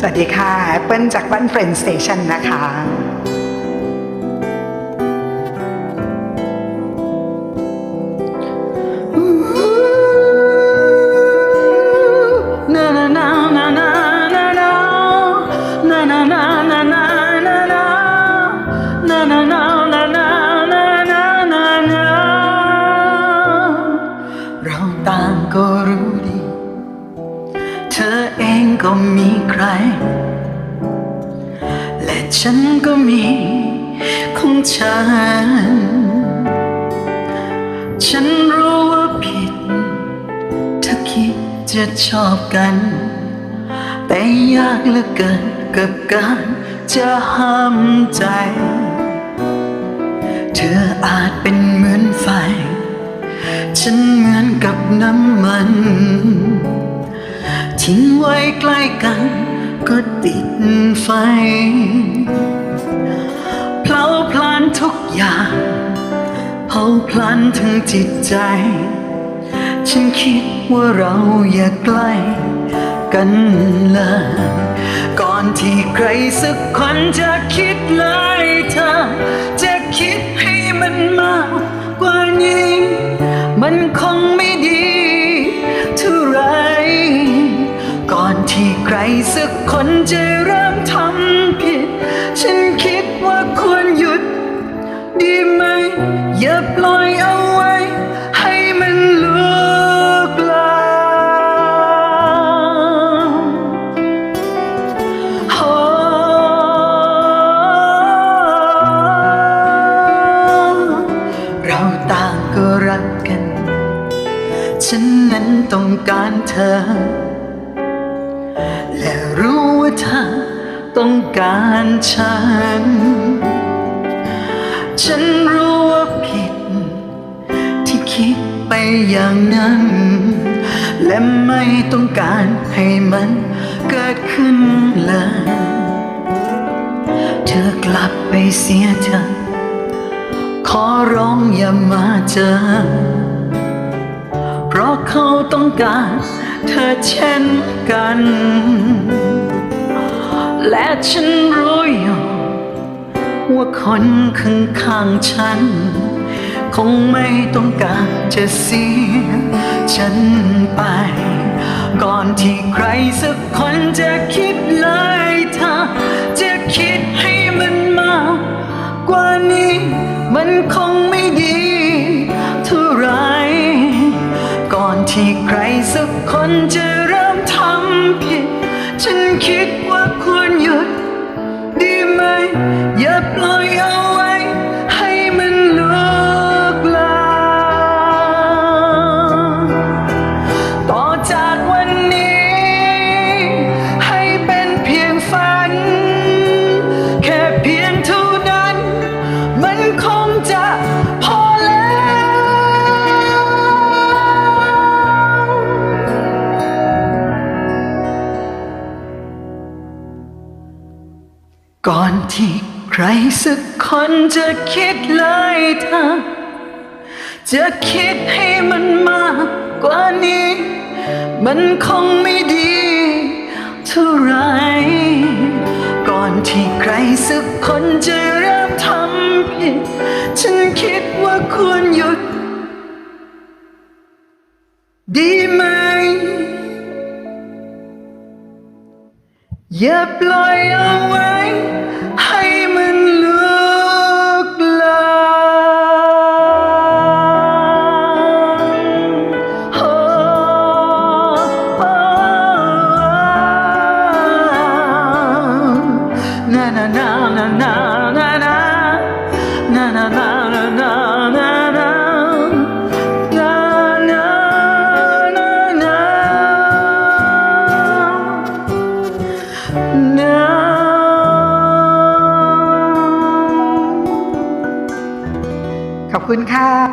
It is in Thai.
สวัสดีค่ะแอปเปิลจากบ้านเฟรนด์สเตชันนะคะก็รู้ดี ก็มีใคร และฉันก็มีของฉัน ฉันรู้ว่าผิด ถ้าคิดจะชอบกัน แต่ยากเหลือเกินกับการจะห้ามใจ เธออาจเป็นเหมือนไฟ ฉันเหมือนกับน้ำมัน ทิ้งไว้ใกล้กัน ก็ติดไฟเผาพลานทุกอย่างเผาพลันทั้งจิตใจ ฉันคิดว่าเราอย่าใกล้กันเลยก่อนที่ใครสักคนจะคิดเลยเธอ นจะเริ่มทำผิด ฉันคิดว่าควรหยุด ดีไหม อย่าปล่อยเอาไว้ ให้มันลุกลามโอ้เราต่างก็รักกัน ฉันนั้นต้องการเธอ และรู้ว่าเธอต้องการฉัน ฉันรู้ว่าผิด ที่คิดไปอย่างนั้น และไม่ต้องการให้มันเกิดขึ้นเลยเธอกลับไปเสียเธอขอร้องอย่ามาเจอ เพราะเขาต้องการ เธอเช่นกัน และฉันรู้อยู่ว่าคนข้างข้างๆฉัน คงไม่ต้องการจะเสียฉันไป ก่อนที่ใครสักคนจะคิด ที่ใครสักคนจะเริ่มทำผิด ฉันคิดว่าควรหยุด ดีไหม อย่าปล่อยเอา ก่อนที่ใครสักคนจะคิดเลยเธอ จะคิดให้มันมากกว่านี้ มันคงไม่ดีเท่าไร ก่อนที่ใครสักคนจะเริ่มทำผิด ฉันคิดว่าควรหยุด ดีไหม นานานานานานานานานานานา Na na ขอบคุณค่ะ